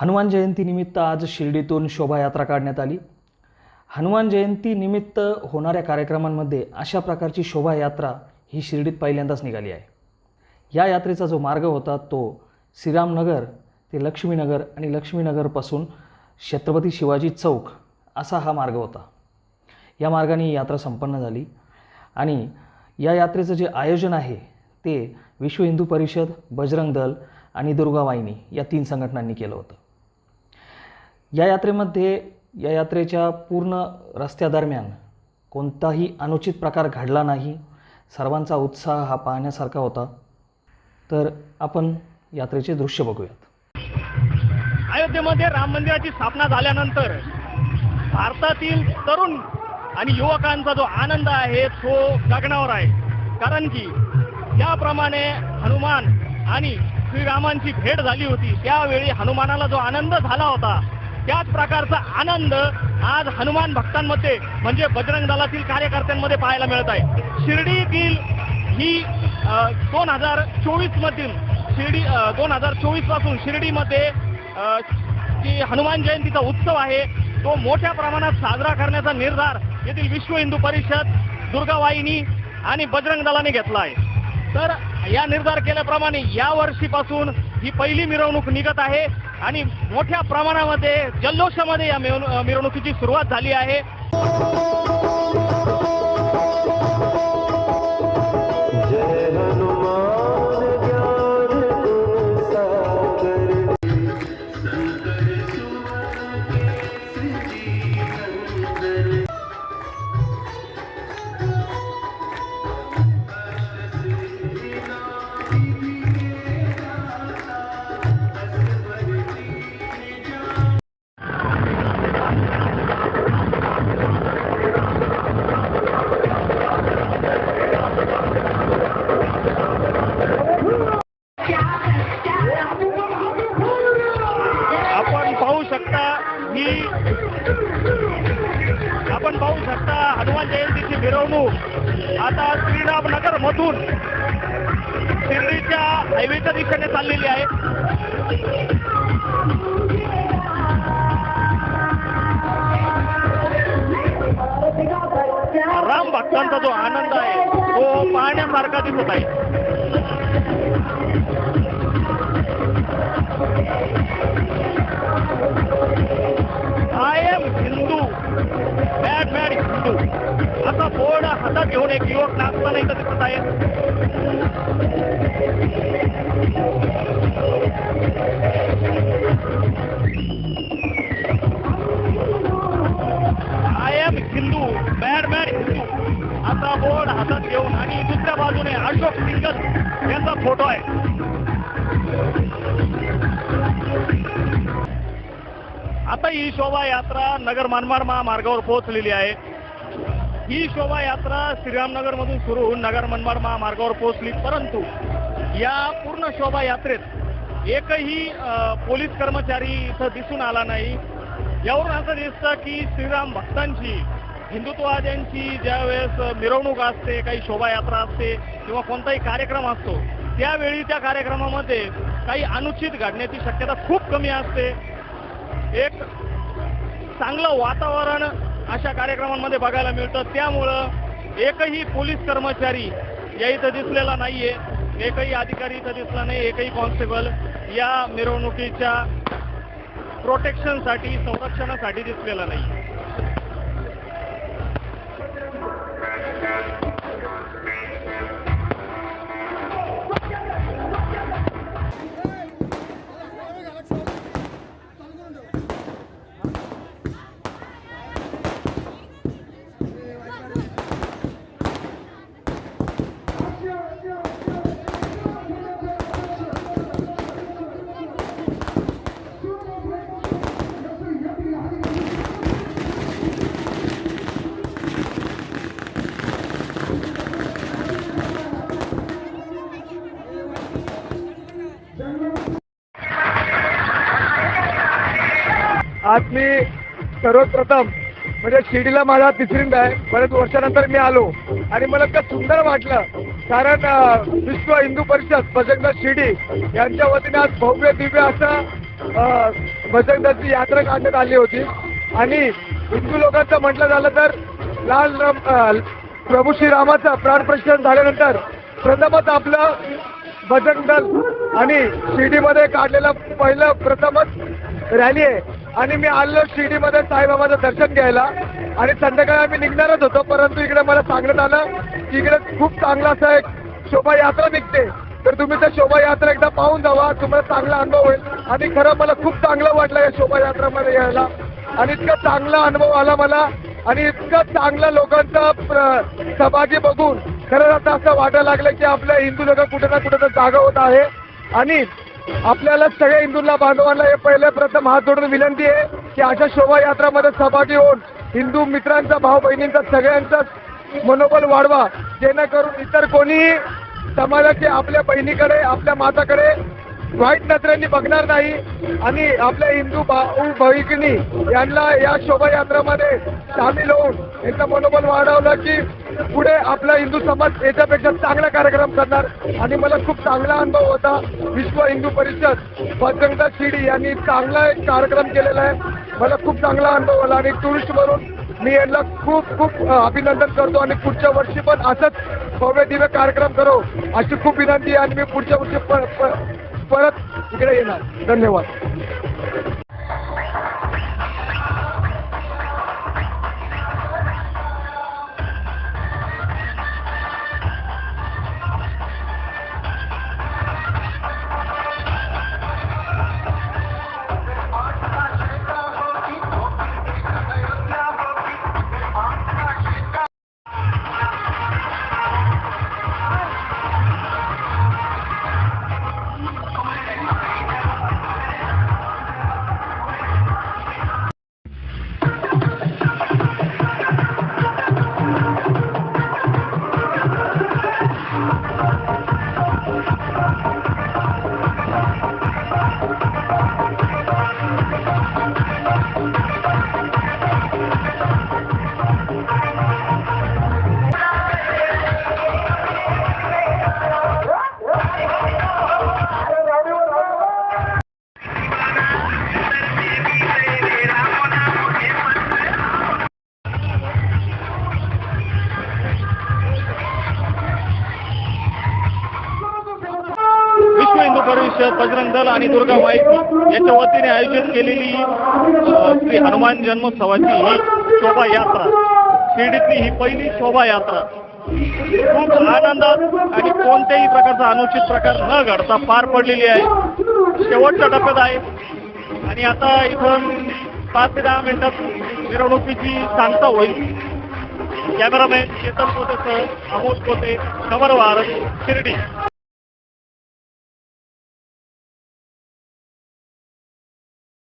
हनुमान जयंतीनिमित्त आज शिर्डीतून शोभायात्रा काढण्यात आली. हनुमान जयंतीनिमित्त होणाऱ्या कार्यक्रमांमध्ये अशा प्रकारची शोभायात्रा ही शिर्डीत पहिल्यांदाच निघाली आहे. या यात्रेचा जो मार्ग होता तो श्रीरामनगर ते लक्ष्मीनगर आणि लक्ष्मीनगरपासून छत्रपती शिवाजी चौक असा हा मार्ग होता. या मार्गाने ही यात्रा संपन्न झाली आणि या यात्रेचं जे आयोजन आहे ते विश्व हिंदू परिषद बजरंग दल आणि दुर्गावाहिनी या तीन संघटनांनी केलं होतं. या यात्रेमध्ये या यात्रेच्या पूर्ण रस्त्यादरम्यान कोणताही अनुचित प्रकार घडला नाही. सर्वांचा उत्साह हा पाहण्यासारखा होता. तर आपण यात्रेचे दृश्य बघूयात. अयोध्येमध्ये राम मंदिराची स्थापना झाल्यानंतर भारतातील तरुण आणि युवकांचा जो आनंद आहे तो गगनावर आहे. कारण की ज्याप्रमाणे हनुमान आणि श्रीरामांची भेट झाली होती त्यावेळी हनुमानाला जो आनंद झाला होता त्याच प्रकारचा आनंद आज हनुमान भक्तांमध्ये म्हणजे बजरंग दलातील कार्यकर्त्यांमध्ये पाहायला मिळत आहे. शिर्डीतील ही दोन हजार चोवीसमधील शिर्डी दोन हजार चोवीसपासून शिर्डीमध्ये जी हनुमान जयंतीचा उत्सव आहे तो मोठ्या प्रमाणात साजरा करण्याचा निर्धार येथील विश्व हिंदू परिषद दुर्गावाहिनी आणि बजरंग दलाने घेतला आहे. तर या निर्धार केल्याप्रमाणे या वर्षीपासून ही पहिली मिरवणूक निघत आहे आणि मोठ्या प्रमाणामध्ये जल्लोषामध्ये या मिरवणुकीची सुरुवात झाली आहे. शकता ही आपण पाहू शकता हनुमान जयंतीची मिरवणूक. आता श्रीरामनगर मधून शिर्डीच्या हायवेच्या दिशेने चाललेली आहे. राम भक्तांचा जो आनंद आहे तो पाहण्यासारखा दिसत आहे. घेऊन एक युवक नाचताना इथं दिसत आहे. I am Hindu bad bad Hindu असा बोर्ड हातात घेऊन आणि दुसऱ्या बाजूने अशोक सिंगल यांचा फोटो आहे. आता ही शोभायात्रा नगर मनमाड महामार्गावर पोहोचलेली आहे. ही शोभायात्रा श्रीरामनगरमधून सुरू होऊन नगर मनमाड महामार्गावर पोहोचली परंतु या पूर्ण शोभायात्रेत एकही पोलीस कर्मचारी इथं दिसून आला नाही. यावरून असं दिसतं की श्रीराम भक्तांची हिंदुत्ववाद्यांची ज्यावेळेस मिरवणूक असते काही शोभायात्रा असते किंवा कोणताही कार्यक्रम असतो त्यावेळी त्या कार्यक्रमामध्ये काही अनुचित घडण्याची शक्यता खूप कमी असते. एक चांगलं वातावरण अशा कार्यक्रमांमध्ये बघायला मिळतं. त्यामुळं एकही पोलीस कर्मचारी या इथं दिसलेला नाहीये. एकही अधिकारी इथं दिसला नाही. एकही कॉन्स्टेबल या मिरवणुकीच्या प्रोटेक्शनसाठी संरक्षणासाठी दिसलेला नाही आज मी सर्वप्रथम म्हणजे शिर्डीला माझा तिसरींदा आहे. बरेच वर्षानंतर मी आलो. आणि मला इतकं सुंदर वाटलं. कारण विश्व हिंदू परिषद बजरंग शिर्डी यांच्या वतीने आज भव्य दिव्य असं अ, यात्रा काढण्यात आली होती. आणि हिंदू लोकांचं म्हटलं झालं तर लाल राम प्रभू श्रीरामाचा प्राणप्रश्न झाल्यानंतर प्रथमच आपलं भजन दल आणि शिर्डीमध्ये काढलेलं पहिलं प्रथमच रॅली आहे. आणि मी आलो शिर्डीमध्ये साईबाबाचं दर्शन घ्यायला. आणि संध्याकाळी आम्ही निघणारच होतो परंतु इकडे मला सांगण्यात आलं की इकडे खूप चांगला असा एक शोभायात्रा निघते. तर तुम्ही त्या शोभायात्रा एकदा पाहून जावा तुम्हाला चांगला अनुभव होईल. आणि खरं मला खूप चांगलं वाटलं या शोभायात्रामध्ये यायला. आणि इतका चांगला अनुभव आला मला. आणि इतका चांगला लोकांचा सहभागी बघून खरंच आता असं वाटायला लागलं की आपल्या हिंदू लोक कुठे ना कुठे तर जागा होत आहे. आणि आपल्याला सगळ्या हिंदूंना बांधवांना हे पहिले प्रथम हात जोडून विनंती आहे की अशा शोभायात्रामध्ये सहभागी होऊन हिंदू मित्रांचा भाऊ बहिणींचा सगळ्यांचा मनोबल वाढवा. जेणेकरून इतर कोणीही समाजाचे आपल्या बहिणीकडे आपल्या माताकडे वाईट नजरेने बघणार नाही. आणि आपल्या हिंदू भाऊ बहिणी यांना या शोभायात्रामध्ये सामील होऊन यांचं मनोबल वाढवलं की पुढे आपला हिंदू समाज याच्यापेक्षा चांगला कार्यक्रम करणार. आणि मला खूप चांगला अनुभव होता. विश्व हिंदू परिषद बजरंगदास शिडी यांनी चांगला एक कार्यक्रम केलेला आहे. मला खूप चांगला अनुभव आला आणि टुरिस्ट म्हणून मी यांना खूप खूप अभिनंदन करतो आणि पुढच्या वर्षी पण असंच भव्य दिव्य कार्यक्रम करो अशी खूप विनंती आहे आणि मी पुढच्या वर्षी प- परत इकडे येणार. धन्यवाद. my बजरंग दल आणि दुर्गा माहिती याच्या वतीने आयोजित केलेली श्री हनुमान जन्मोत्सवाची ही शोभायात्रा. शिर्डीतली ही पहिली शोभायात्रा. खूप आनंदात आणि कोणत्याही प्रकारचा अनुचित प्रकार न घडता पार पडलेली आहे. शेवटच्या टप्प्यात आहे. आणि आता इथून पाच ते दहा मिनिटात मिरवणुकीची सांगता होईल. कॅमेरामॅन चेतन पोतेसह अमोल पोते खबर शिर्डी.